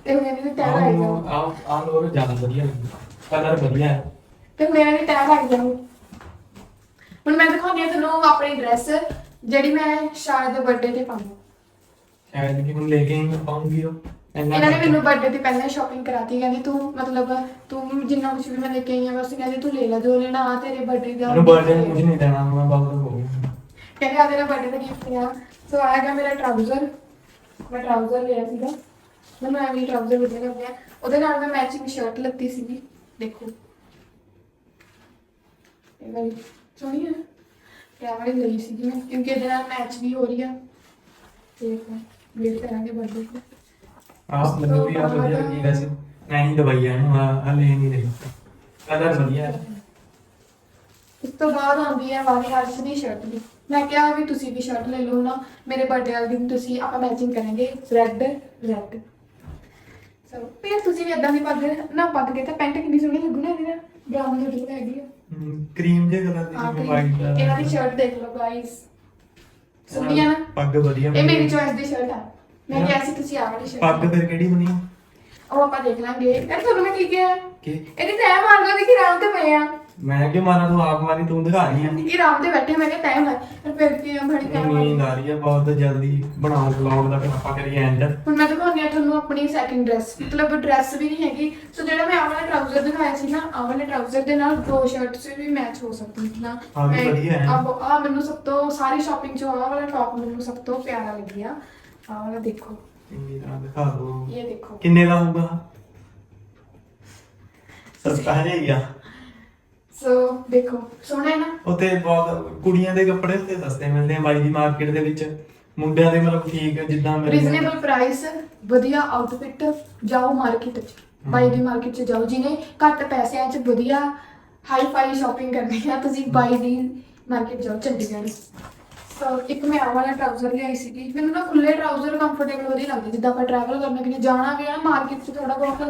ਤੇ ਹੁਣ ਇਹਦੇ ਟੈਗ ਆਈ ਜਾਓ ਆ ਆ ਲੋਰ ਜ਼ਿਆਦਾ ਵਧੀਆ ਲੱਗੀ ਕਲਰ ਵਧੀਆ ਹੈ। ਤੇ ਮੇਰੇ ਵੀ ਟੈਗ ਆਈ ਜਾਓ ਹੁਣ ਮੈਂ ਦਿਖਾਉਂਦੀ ਹਾਂ ਤੁਹਾਨੂੰ ਆਪਣੀ ਡਰੈਸ ਜਿਹੜੀ ਮੈਂ ਸ਼ਾਇਦ ਬਰਥਡੇ ਤੇ ਪਾਉਂ ਸ਼ਾਇਦ ਕਿ ਹੁਣ ਲੈ ਕੇ ਹੀ ਪਾਉਂਗੀ ਉਹ। ਇੰਨਾ ਇਹਨਾਂ ਨੇ ਖਰਚਾ। ਮੈਨੂੰ ਬਰਥਡੇ ਤੇ ਪਹਿਲਾਂ ਸ਼ਾਪਿੰਗ ਕਰਾਤੀ। ਕਹਿੰਦੀ ਤੂੰ ਮਤਲਬ ਤੂੰ ਜਿੰਨਾ ਕੁਝ ਵੀ ਮੈਂ ਲੈ ਕੇ ਆਈ ਆ ਬਸ ਕਹਿੰਦੀ ਤੂੰ ਲੈ ਲੈ ਜੋ ਲੈਣਾ ਆ ਤੇਰੇ ਬਰਥਡੇ ਦਾ ਮੈਨੂੰ ਬਰਥਡੇ ਨੂੰ ਕੁਝ ਨਹੀਂ ਦੇਣਾ ਮੈਂ ਬਹੁਤ ਹੋ ਗਿਆ। ਕਹਿੰਦੇ ਆ ਤੇਰਾ ਬਰਥਡੇ ਦਾ ਗਿਫਟ ਆ। ਸੋ ਆ ਗਿਆ ਮੇਰਾ ਟਰਾਊਜ਼ਰ ਮੈਂ ਟਰਾਊਜ਼ਰ ਲਿਆ ਸੀਗਾ। ਮੈਨੂੰ ਐਵੇਂ ਟਰਾਊਜ਼ਰ ਵਧੀਆ ਲੱਗਿਆ ਉਹਦੇ ਨਾਲ ਮੈਂ ਮੈਚਿੰਗ ਸ਼ਰਟ ਲੱਤੀ ਸੀਗੀ। ਦੇਖੋ। ਇਹ ਵਾਲੀ ਸੋਹਣੀ ਹੈ ਇਹ ਆਹ ਵਾਲੀ ਲਈ ਸੀਗੀ ਮੈਂ ਕਿਉਂਕਿ ਇਹਦੇ ਨਾਲ ਮੈਚ ਵੀ ਹੋ ਰਹੀ ਆ। ਤੇ ਵੇਟ ਕਰਾਂਗੇ ਬਰਥਡੇ ਤੇ ਆਪ ਮੈਨੂੰ ਵੀ ਆ ਵਧੀਆ ਲੱਗੀ ਵੈਸੇ। ਮੈਂ ਹੀ ਦਵਾਈਆਂ ਨੂੰ ਆ ਆ ਲੈ ਨਹੀਂ ਰਹੀ। ਕਲਰ ਵਧੀਆ ਹੈ ਉਸ ਤੋਂ ਬਾਅਦ ਆਉਂਦੀ ਹੈ ਵਾਲੀ ਹਰਸ਼ ਦੀ ਸ਼ਰਟ ਦੀ ਮੈਂ ਕਿਹਾ ਵੀ ਤੁਸੀਂ ਵੀ ਸ਼ਰਟ ਲੈ ਲਓ ਨਾ। ਮੇਰੇ ਬਰਥਡੇ ਵਾਲੇ ਦਿਨ ਤੁਸੀਂ ਆਪਾਂ ਮੈਚਿੰਗ ਕਰਾਂਗੇ। ਰੈੱਡ ਰੈੱਡ ਸੋ ਫਿਰ ਤੁਸੀਂ ਵੀ ਇਦਾਂ ਦੀ ਪੱਗ ਨਾ ਪੱਗ ਦੇ ਤਾਂ ਪੈਂਟ ਕਿੰਨੀ ਸੋਹਣੀ ਲੱਗੂ ਨਾ ਇਹਦੇ ਨਾਲ। ਬ੍ਰਾਊਨ ਜਿਹੀ ਹੈਗੀ ਆ। ਕਰੀਮ ਜੇ ਕਲਰ ਦੀ ਆਹ ਕਰੀਮ। ਵਾਈਟ ਇਹਨਾਂ ਦੀ ਸ਼ਰਟ ਦੇਖ ਲਓ ਗਾਇਸ ਸੋਹਣੀ ਆ ਨਾ? ਪੱਗ ਵਧੀਆ ਇਹ ਮੇਰੀ। ਚੋਇਸ ਦੀ ਸ਼ਰਟ ਆ। ਮੈਂ ਕਿਹਾ ਸੀ ਤੁਸੀਂ ਆਹ ਵਾਲੀ ਸ਼ਰਟ ਪੱਗ ਫਿਰ ਕਿਹੜੀ ਬਣੀ? ਉਹ ਆਪਾਂ ਦੇਖ ਲਾਂਗੇ। ਯਾਰ ਤੁਹਾਨੂੰ ਮੈਂ ਕੀ ਕਿਹਾ? ਕਿ? ਇਹਦੀ ਤੈਅ ਮਾਰ ਲਓ ਕਿ ਰਾਮ ਤੇ ਪਏ ਆ। ਮੈਂ ਕਿ ਮਾਰਾਂ ਤੂੰ ਆਪ ਮਾਰੀ ਤੂੰ ਦਿਖਾ ਰਹੀ ਆ। ਕਿ ਰਾਮ ਤੇ ਬੈਠੇ ਮੈਂ ਕਿਹਾ ਤੈਅ ਮਾਰ ਪਰ ਫਿਰ ਕੀ ਆ ਬੜੀ ਤੈਅ ਮਾਰ ਨੀਂਦ ਆ ਰਹੀ ਆ ਬਹੁਤ ਜਲਦੀ ਬਣਾਓ ਵਲੌਗ ਦਾ ਫਿਰ ਆਪਾਂ ਕਰੀਏ ਐਂਡ ਹੁਣ ਮੈਂ ਦਿਖਾਉਂਦੀ ਆ ਤੁਹਾਨੂੰ ਆਪਣੀ ਸੈਕਿੰਡ ਡਰੈਸ ਮਤਲਬ ਡਰੈਸ ਵੀ ਨਹੀਂ ਹੈਗੀ। ਸੋ ਜਿਹੜਾ ਮੈਂ ਆਹ ਵਾਲਾ ਟਰਾਊਜ਼ਰ ਦਿਖਾਇਆ ਸੀ ਨਾ ਆਹ ਵਾਲੇ ਟਰਾਊਜ਼ਰ ਦੇ ਨਾਲ ਦੋ ਸ਼ਰਟਸ ਵੀ ਮੈਚ ਹੋ ਸਕਦੀਆਂ ਨਾ। ਆਹ ਵੀ ਵਧੀਆ ਹੈ। ਆ ਮੈਨੂੰ ਸਭ ਤੋਂ ਸਾਰੀ ਸ਼ਾਪਿੰਗ ਚੋਂ ਆਹ ਵਾਲਾ ਟੌਪ ਮੈਨੂੰ ਸਭ ਤੋਂ ਪਿਆਰਾ ਲੱਗਿਆ। ਆਹ ਵਾਲਾ ਦੇਖੋ। ਚੰਗੀ ਤਰ੍ਹਾਂ ਦਿਖਾ ਦੋ ਇਹ ਦੇਖੋ। ਕਿੰਨੇ ਦਾ ਹੋਊਗਾ? ਸਸਤਾ ਹੈ ਜਾਂ ਸੋ ਦੇਖੋ ਸੋਹਣਾ ਹੈ ਨਾ ਉੱਥੇ ਬਹੁਤ ਕੁੜੀਆਂ ਦੇ ਕੱਪੜੇ ਉੱਥੇ ਸਸਤੇ ਮਿਲਦੇ ਆ ਬਾਈ ਦੀ ਮਾਰਕੀਟ ਦੇ ਵਿੱਚ। ਮੁੰਡਿਆਂ ਦੇ ਮਤਲਬ ਠੀਕ ਜਿੱਦਾਂ ਮੇਰੇ ਰੀਜ਼ਨੇਬਲ ਪ੍ਰਾਈਸ ਵਧੀਆ ਆਊਟਫਿਟ ਜਾਓ ਮਾਰਕੀਟ 'ਚ। ਬਾਈ ਦੀ ਮਾਰਕੀਟ 'ਚ ਜਾਓ ਜਿਹਨੇ ਘੱਟ ਪੈਸਿਆਂ 'ਚ ਵਧੀਆ ਹਾਈ ਫਾਈ ਸ਼ਾਪਿੰਗ ਕਰਨੀ ਆ ਤੁਸੀਂ ਬਾਈ ਦੀ ਮਾਰਕੀਟ ਜਾਓ ਚੰਡੀਗੜ੍ਹ। ਸੋ ਇੱਕ ਮੈਂ ਆਹ ਵਾਲਾ ਟਰਾਊਜ਼ਰ ਲਿਆਈ ਸੀਗੀ। ਮੈਨੂੰ ਨਾ ਖੁੱਲੇ ਟਰਾਊਜ਼ਰ ਕੰਫਰਟੇਬਲ ਵਧੀਆ ਲੱਗਦੇ ਜਿੱਦਾਂ ਆਪਾਂ ਟਰੈਵਲ ਕਰਨਾ ਕਿ ਜਾਣਾ ਵੀ ਆ ਮਾਰਕੀਟ 'ਚ ਥੋੜਾ ਬਹੁਤ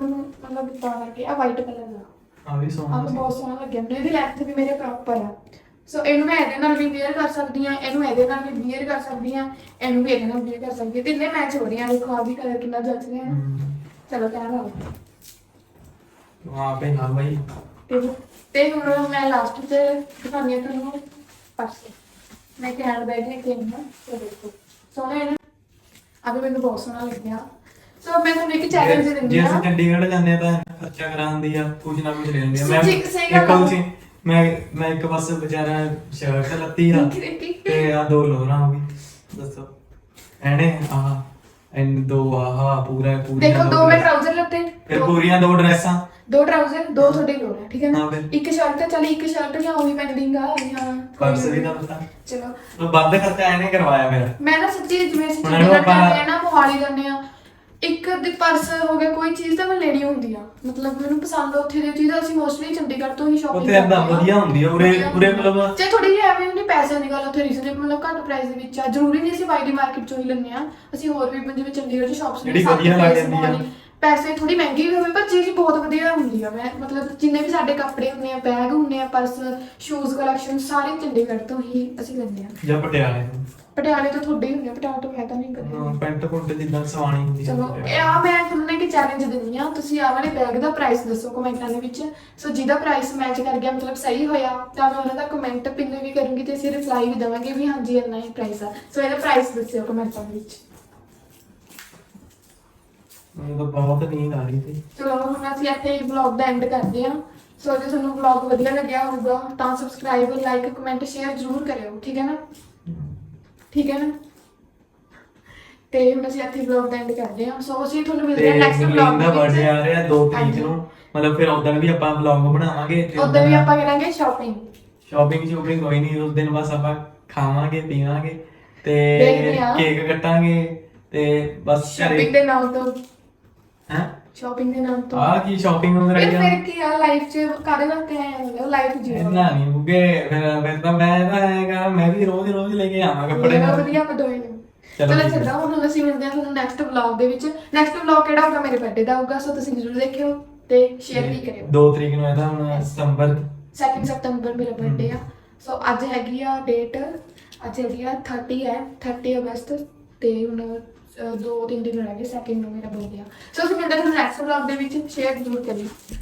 ਮੈਨੂੰ ਮਤਲਬ ਤਾਂ ਕਰਕੇ ਆ ਵਾਈਟ ਕਲਰ ਦਾ। ਆ ਵੀ ਸੋਹਣਾ ਆਹ ਸੀ। ਬਹੁਤ ਸੋਹਣਾ ਲੱਗਿਆ। ਮੈਨੂੰ ਇਹਦੀ ਲੈਂਥ ਵੀ ਮੇਰੇ ਪ੍ਰੋਪਰ ਆ। ਸੋ ਇਹਨੂੰ ਮੈਂ ਇਹਦੇ ਨਾਲ ਵੀ ਵੇਅਰ ਕਰ ਸਕਦੀ ਆ ਇਹਨੂੰ ਇਹਦੇ ਨਾਲ ਵੀ ਵੇਅਰ ਕਰ ਸਕਦੀ ਆ ਇਹਨੂੰ ਵੀ ਇਹਦੇ ਨਾਲ ਵੇਅਰ ਕਰ ਸਕਦੀ ਹਾਂ। ਤਿੰਨੇ ਮੈਚ ਹੋ ਰਹੀਆਂ ਦੇਖੋ ਆਹ ਵੀ ਕਲਰ ਕਿੰਨਾ ਜੱਚ ਰਿਹਾ ਹੈ। ਹਮ। ਚਲੋ ਕਹਿ ਲਓ। ਆ ਪੈ ਨਾ ਭਾਈ ਤੇ ਤੇ ਹੁਣ ਮੈਂ ਲਾਸਟ ਤੇ ਦਿਖਾਉਂਦੀ ਹਾਂ ਤੁਹਾਨੂੰ ਪਾਸੇ। ਮੈਂ ਇੱਕ ਹੈਂਡ ਬੈਗ ਲੈ ਕੇ ਆਈ ਹਾਂ ਤੇ ਦੇਖੋ। ਸੋਹਣਾ ਹੈ ਨਾ? ਆ ਵੀ ਮੈਨੂੰ ਬਹੁਤ ਸੋਹਣਾ ਲੱਗਿਆ। ਸੋ ਮੈਂ ਤੁਹਾਨੂੰ ਇੱਕ ਚੈਲੰਜ ਦਿੰਦੀ ਜੇ ਅਸੀਂ ਚੰਡੀਗੜ੍ਹ ਜਾਂਦੇ ਆ ਤਾਂ ਖਰਚਾ ਕਰਾਉਂਦੀ ਆ ਕੁਝ ਨਾ ਕੁਝ ਲੈ ਲੈਂਦੀ ਆ। ਮੈਂ ਸੱਚੀ- ਸਹੀ ਗੱਲ ਇੱਕ ਆ। ਉੱਚੀ- ਮੈਂ ਮੈਂ ਇੱਕ ਬਸ ਵਿਚਾਰਾ ਸ਼ਰਟ ਲੱਤੀ ਆ ਤੇ ਆ ਦੋ ਲੋਰਾਂ ਹੋ ਗਈ ਦੱਸੋ। ਐਨੇ ਆ ਐਨ ਦੋ ਆਹ ਪੂਰਾ ਪੂਰੀਆਂ ਦੇਖੋ ਦੋ ਮੈਂ। ਟਰਾਊਜ਼ਰ ਲੱਤੇ। ਫਿਰ ਪੂਰੀਆਂ ਦੋ ਡਰੈਸਾਂ ਦੋ ਟਰਾਊਜ਼ਰ ਦੋ ਤੁਹਾਡੇ ਲੋੜ ਹੈ ਠੀਕ ਹੈ ਨਾ? ਫਿਰ। ਇੱਕ ਸ਼ਰਟ ਚੱਲ ਇੱਕ ਸ਼ਰਟ ਉਹੀ ਪੈਂਡਿੰਗ ਆ ਹਾਂ। ਪਰਸ ਵੀ ਤਾਂ ਪਤਾ। ਚਲੋ। ਉਹ ਬੰਦ ਖਰਚਾ ਐਨੇ ਕਰਵਾਇਆ ਮੇਰਾ। ਮੈਂ ਨਾ ਸੱਚੀ ਜਿਵੇਂ ਅਸੀਂ ਹੁਣ ਇਹਨੂੰ ਚੰਡੀਗੜ੍ਹ ਆਪਾਂ- ਜਾਂਦੇ ਆ ਨਾ ਮੋਹਾਲੀ ਜਾਂਦੇ ਆ ਇੱਕ ਦੀ ਪਰਸ ਹੋ ਗਿਆ ਕੋਈ ਚੀਜ਼ ਤਾਂ ਮੈਂ ਲੈਣੀ ਹੁੰਦੀ ਆ। ਮਤਲਬ ਮੈਨੂੰ ਪਸੰਦ ਆ ਉੱਥੇ ਦੀ ਚੀਜ਼ ਅਸੀਂ ਮੋਸਟਲੀ ਚੰਡੀਗੜ੍ਹ ਤੋਂ ਹੀ ਸ਼ਾਪਿੰਗ ਉੱਥੇ ਏਦਾਂ ਵਧੀਆ ਹੁੰਦੀ ਆ, ਉਰੇ- ਉਰੇ ਮਤਲਬ- ਜੇ ਥੋੜੀ ਜਿਹੀ ਐਵੇਂ ਨਹੀਂ ਪੈਸੇ ਗੱਲ ਉੱਥੇ ਰੀਜ਼ਨੇਬਲ ਮਤਲਬ ਘੱਟ ਪ੍ਰਾਈਸ ਦੇ ਵਿੱਚ ਆ। ਜ਼ਰੂਰੀ ਨਹੀਂ ਅਸੀਂ ਵਾਈ ਦੀ ਮਾਰਕੀਟ ਚੋਂ ਹੀ ਲੈਂਦੇ ਆ। ਅਸੀਂ ਹੋਰ ਵੀ ਜਿਵੇਂ ਚੰਡੀਗੜ੍ਹ ਚ ਸ਼ਾਪਸ ਜਿਹੜੀ ਵਧੀਆ ਲੱਗ ਜਾਂਦੀ ਆ। ਪੈਸੇ ਥੋੜੀ ਮਹਿੰਗੀ ਵੀ ਹੋਵੇ ਪਰ ਚੀਜ਼ ਬਹੁਤ ਵਧੀਆ ਹੁੰਦੀ ਆ। ਮੈਂ ਮਤਲਬ ਜਿੰਨੇ ਵੀ ਸਾਡੇ ਕੱਪੜੇ ਹੁੰਦੇ ਆ ਬੈਗ ਹੁੰਦੇ ਆ ਪਰਸ ਸ਼ੂਜ਼ ਕਲੈਕਸ਼ਨ ਸਾਰੇ ਚੰਡੀਗੜ੍ਹ ਤੋਂ ਹੀ ਅਸੀਂ ਲੈਂਦੇ ਆ। ਜਾਂ ਪਟਿਆਲੇ ਤੋਂ। ਪਟਿਆਲੇ ਤੋਂ ਤੁਹਾਡੇ ਹੀ ਹੁੰਦੇ ਆ ਪਟਿਆਲੇ ਤੋਂ ਤਾਂ ਨਹੀਂ ਕਦੇ ਹਾਂ, ਪੈਂਟ ਪੁੰਟ ਜਿੱਦਾਂ ਸਵਾਣੀ ਹੁੰਦੀ ਆ। ਚਲੋ। ਇਹ ਆ ਮੈਂ ਤੁਹਾਨੂੰ ਇੱਕ ਚੈਲੰਜ ਦਿੰਦੀ ਆ। ਤੁਸੀਂ ਆ ਵਾਲੇ ਬੈਗ ਦਾ ਪ੍ਰਾਈਸ ਦੱਸੋ ਕਮੈਂਟਾਂ ਦੇ ਵਿੱਚ। ਸੋ ਜਿਹਦਾ ਪ੍ਰਾਈਸ ਮੈਚ ਕਰ ਗਿਆ ਮਤਲਬ ਸਹੀ ਹੋਇਆ ਤਾਂ ਮੈਂ ਉਹਨਾਂ ਦਾ ਕਮੈਂਟ ਪਿੰਨ ਵੀ ਕਰੂੰਗੀ ਤੇ ਅਸੀਂ ਰਿਪਲਾਈ ਵੀ ਦੇਵਾਂਗੇ ਵੀ ਹਾਂਜੀ ਇੰਨਾ ਹੀ ਪ੍ਰਾਈਸ ਆ ਸੋ ਇਹਦਾ ਪ੍ਰਾਈਸ ਦੱਸਿਓ ਕਮੈਂਟਾਂ ਦੇ ਵਿੱਚ। ਮੈਨੂੰ ਤਾਂ ਬਹੁਤ ਨੀਂਦ ਆ ਰਹੀ ਸੀ। ਚਲੋ ਹੁਣ ਅਸੀਂ ਇੱਥੇ ਹੀ ਵਲੌਗ ਦਾ ਐਂਡ ਕਰਦੇ ਹਾਂ। ਸੋ ਜੇ ਤੁਹਾਨੂੰ ਵਲੌਗ ਵਧੀਆ ਲੱਗਿਆ ਹੋਊਗਾ ਤਾਂ ਸਬਸਕ੍ਰਾਈਬ ਲਾਈਕ ਕਮੈਂਟ ਸ਼ੇਅਰ ਜ਼ਰੂਰ ਕਰਿਓ ਠੀਕ ਹੈ ਨਾ? ਠੀਕ ਹੈ ਨਾ? ਤੇ ਹੁਣ ਅਸੀਂ ਇੱਥੇ ਵਲੌਗ ਦਾ ਐਂਡ ਕਰਦੇ ਹਾਂ। ਸੋ ਅਸੀਂ ਤੁਹਾਨੂੰ ਮਿਲਦੇ ਹਾਂ ਨੈਕਸਟ ਵਲੌਗ ਦਾ ਬਰਥਡੇ ਆ ਰਿਹਾ 2 ਤਰੀਕ। ਨੂੰ। ਮਤਲਬ ਫਿਰ ਉਦੋਂ ਵੀ ਆਪਾਂ ਵਲੌਗ ਬਣਾਵਾਂਗੇ ਤੇ ਉਦੋਂ ਵੀ ਆਪਾਂ ਕਰਾਂਗੇ ਸ਼ਾਪਿੰਗ ਸ਼ਾਪਿੰਗ ਸ਼ੂਪਿੰਗ ਕੋਈ ਨਹੀਂ ਉਸ ਦਿਨ ਬਸ ਆਪਾਂ ਖਾਵਾਂਗੇ ਪੀਵਾਂਗੇ ਤੇ। ਕੇਕ ਕੱਟਾਂਗੇ ਤੇ ਬਸ ਸ਼ਾਪਿੰਗ ਦੇ ਨਾਮ ਤੋਂ ਹੈ? ਸ਼ਾਪਿੰਗ ਦੇ ਨਾਮ ਤੋਂ। ਆ ਕੀ ਸ਼ਾਪਿੰਗ ਵਗੈਰਾ ਫਿਰ ਜਾਂ ਫਿਰ ਕੀ ਆ ਲਾਈਫ 'ਚ ਕਾਹਦੇ ਵਾਸਤੇ ਆਏ ਹਾਂ ਲਾਈਫ ਜੀਓ। ਇੰਨਾ ਨਹੀਂ ਬੁੱਗੇ ਫਿਰ ਫਿਰ ਤਾਂ ਮੈਂ ਤਾਂ ਹੈਗਾ ਮੈਂ ਵੀ ਰੋਜ਼ ਰੋਜ਼ ਲੈ ਕੇ ਆਵਾਂ ਕੱਪੜੇ ਮੇਰਾ ਵਧੀਆ ਬਦੋਏ ਨੇ ਚਲੋ ਚਲੋ ਹੈ। ਚੱਲਦਾ ਹੁਣ ਅਸੀਂ ਮਿਲਦੇ ਹਾਂ ਤੁਹਾਨੂੰ ਨੈਕਸਟ ਵਲੌਗ ਦੇ ਵਿੱਚ। ਨੈਕਸਟ ਵਲੌਗ ਕਿਹੜਾ ਹੋਊਗਾ? ਮੇਰੇ ਬਰਥਡੇ ਦਾ ਹੋਊਗਾ ਸੋ ਤੁਸੀਂ ਜ਼ਰੂਰ ਦੇਖਿਓ ਤੇ ਸ਼ੇਅਰ ਵੀ ਕਰਿਓ। 2 ਤਰੀਕ ਨੂੰ ਇਹਦਾ ਹੁਣ ਸਤੰਬਰ। 2 ਸਤੰਬਰ ਮੇਰਾ ਬਰਥਡੇ ਆ। ਸੋ ਅੱਜ ਹੈਗੀ ਆ ਡੇਟ ਅੱਜ ਹੈਗੀ ਆ 30 ਹੈ 30 ਅਗਸਤ ਤੇ ਹੁਣ ਦੋ ਤਿੰਨ ਦਿਨ ਰਹਿ ਗਏ ਸੈਕਿੰਡ ਨੂੰ ਮੇਰਾ ਬਰਥਡੇ ਆ ਸੋ ਅਸੀਂ ਮਿਲਦੇ ਹਾਂ ਨੈਕਸਟ ਵਲੌਗ ਦੇ ਵਿੱਚ। ਸ਼ੇਅਰ ਜ਼ਰੂਰ ਕਰਿਓ।